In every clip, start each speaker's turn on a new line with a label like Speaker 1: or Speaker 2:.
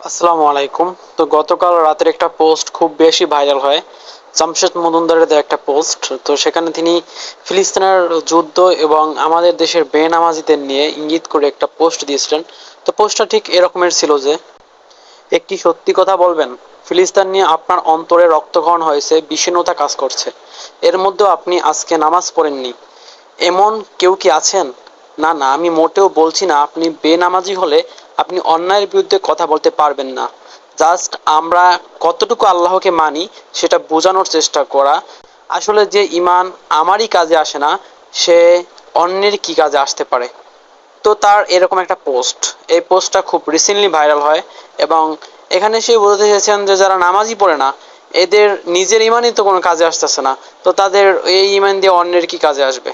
Speaker 1: আসসালামু আলাইকুম। তো গতকাল রাতের একটা পোস্ট খুব বেশি ভাইরাল হয়। জামশেদ মজুমদারের দেওয়া একটা পোস্ট। তো সেখানে তিনি ফিলিস্তিনের যুদ্ধ এবং আমাদের দেশের বেনামাজিদের নিয়ে ইঙ্গিত করে একটা পোস্ট দিয়েছিলেন। তো পোস্টটা ঠিক এরকমের ছিল যে, একটি সত্যি কথা বলবেন, ফিলিস্তিন নিয়ে আপনার অন্তরে রক্তক্ষরণ হয়েছে, বিষণ্ণতা কাজ করছে। এর মধ্যেও আপনি আজকে নামাজ পড়েননি। এমন কেউ কি আছেন? না না, আমি মোটেও বলছি না, আপনি বেনামাজি হলে আপনি অন্যায়ের বিরুদ্ধে কথা বলতে পারবেন না। জাস্ট আমরা কতটুকু আল্লাহকে মানি সেটা বোঝানোর চেষ্টা করা। আসলে যে ইমান আমারই কাজে আসে না, সে অন্যের কি কাজে আসতে পারে? তো তার এরকম একটা পোস্ট। এই পোস্টটা খুব রিসেন্টলি ভাইরাল হয় এবং এখানে সে বলতে চেয়েছেন যে যারা নামাজই পড়ে না, এদের নিজের ইমানই তো কোনো কাজে আসতেছে না। তো তাদের এই ইমান দিয়ে অন্যের কি কাজে আসবে?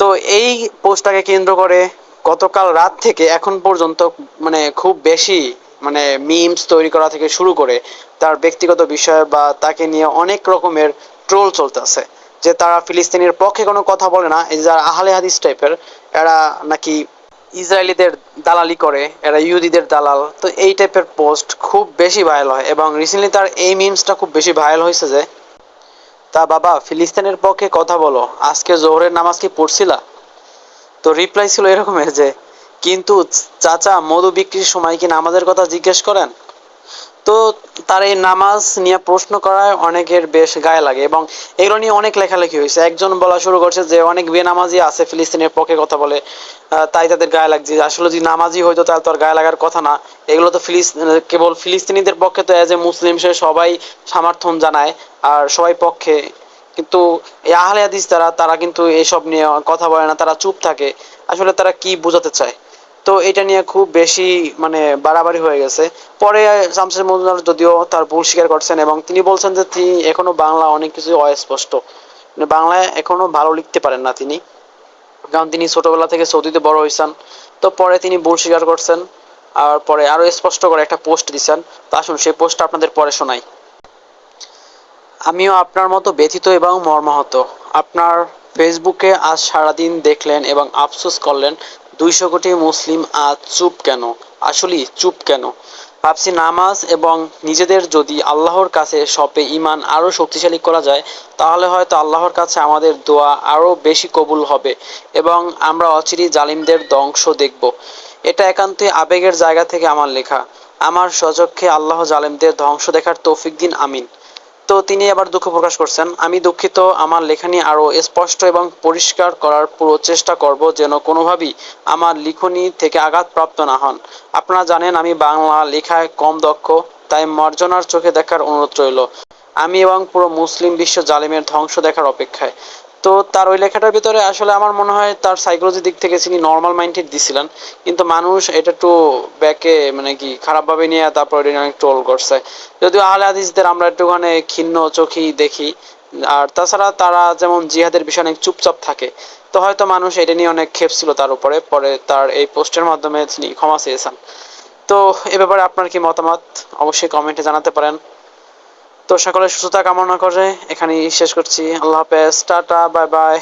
Speaker 1: তো এই পোস্টটাকে কেন্দ্র করে গতকাল রাত থেকে এখন পর্যন্ত মানে খুব বেশি মানে মিমস তৈরি করা থেকে শুরু করে তার ব্যক্তিগত বিষয় বা তাকে নিয়ে অনেক রকমের ট্রোল চলতেছে। যে তারা ফিলিস্তিনের পক্ষে কোনো কথা বলে না, এই যারা আহলে হাদিস টাইপের এরা নাকি ইসরায়েলিদের দালালি করে, এরা ইহুদিদের দালাল, তো এই টাইপের পোস্ট খুব বেশি ভাইরাল হয় এবং রিসেন্টলি তার এই মিমসটা খুব বেশি ভাইরাল হয়েছে যে তা বাবা, ফিলিস্তিনের পক্ষে কথা বলো। আজকে জোহরের নামাজ কি পড়ছিলা? তো রিপ্লাই ছিল এরকমের যে, কিন্তু চাচা, মধু বিক্রির সময় কি নামাজের কথা জিজ্ঞেস করেন? তো তার এই নামাজ নিয়ে প্রশ্ন করায় অনেকের বেশ গায়ে লাগে এবং এগুলো নিয়ে অনেক লেখালেখি হয়েছে। একজন বলা শুরু করছে যে অনেক বেনামাজি আছে, ফিলিস্তিনের পক্ষে কথা বলে। তাই তাদের গায়ে লাগছে। আসলে যদি নামাজি হইতো তাহলে তো আর গায়ে লাগার কথা না। এগুলো তো ফিলিস কেবল ফিলিস্তিনিদের পক্ষে তো এজ এ মুসলিম সে সবাই সমর্থন জানায় আর সবাই পক্ষে। কিন্তু এই আহলে হাদিস তারা তারা কিন্তু এসব নিয়ে কথা বলে না, তারা চুপ থাকে। আসলে তারা কি বোঝাতে চায়? তো এটা নিয়ে খুব বেশি মানে বাড়াবাড়ি হয়ে গেছে। পরে শামসুল মজুমদার যদিও তার ভুল স্বীকার করছেন এবং তিনি বলছেন যে তিনি এখনও বাংলা অনেক কিছু অস্পষ্ট। মানে বাংলায় এখনও ভালো লিখতে পারেন না তিনি। কারণ তিনি ছোটবেলা থেকে সৌদিতে বড় হয়েছেন। তো পরে তিনি ভুল স্বীকার করছেন আর পরে আরও স্পষ্ট করে একটা পোস্ট দিচ্ছেন। তো আসুন, সেই পোস্টটা আপনাদের পরে শোনাই। আমিও আপনার মতো ব্যথিত এবং মর্মাহত। আপনার ফেসবুকে আজ সারাদিন দেখলেন এবং আফসোস করলেন দুইশো কোটি মুসলিম আজ চুপ কেন? আসলেই চুপ কেন? ভাবছি নামাজ এবং নিজেদের যদি আল্লাহর কাছে সপে ইমান আরও শক্তিশালী করা যায়, তাহলে হয়তো আল্লাহর কাছে আমাদের দোয়া আরও বেশি কবুল হবে এবং আমরা অচিরি জালিমদের ধ্বংস দেখব। এটা একান্তই আবেগের জায়গা থেকে আমার লেখা। আমার সচক্ষে আল্লাহ জালিমদের ধ্বংস দেখার তৌফিক দিন, আমিন। তো তিনি আবার দুঃখ প্রকাশ করছেন। আমি দুঃখিত, আমার লেখানি আরও স্পষ্ট এবং পরিষ্কার করার পুরো চেষ্টা করব যেন কোনোভাবেই আমার লিখনি থেকে আঘাতপ্রাপ্ত না হন। আপনারা জানেন, আমি বাংলা লেখায় কম দক্ষ, তাই মর্জনার চোখে দেখার অনুরোধ রইল। আমি এবং পুরো মুসলিম বিশ্ব জালিমের ধ্বংস দেখার অপেক্ষায়। তো তার ওই লেখাটার ভিতরে আসলে আমার মনে হয় তার সাইকোলজি দিক থেকে তিনি নর্মাল মাইন্ডেড দিছিলেন। কিন্তু মানুষ এটা একটু ব্যাকে মানে কি খারাপভাবে নিয়ে তারপর এটা অনেক ট্রোল করছে। যদিও আহলে হাদিসদের আমরা একটুখানি ক্ষীণ চোখেই দেখি। আর তাছাড়া তারা যেমন জিহাদের বিষয়ে অনেক চুপচাপ থাকে, তো হয়তো মানুষ এটা নিয়ে অনেক ক্ষেপ ছিল তার উপরে। পরে তার এই পোস্টের মাধ্যমে তিনি ক্ষমা চেয়েছেন। তো এ ব্যাপারে আপনার কি মতামত? অবশ্যই কমেন্টে জানাতে পারেন। তো সকলে সুস্থতা কামনা করে এখানেই শেষ করছি। আল্লাহ হাফেজ টাটা বাই বাই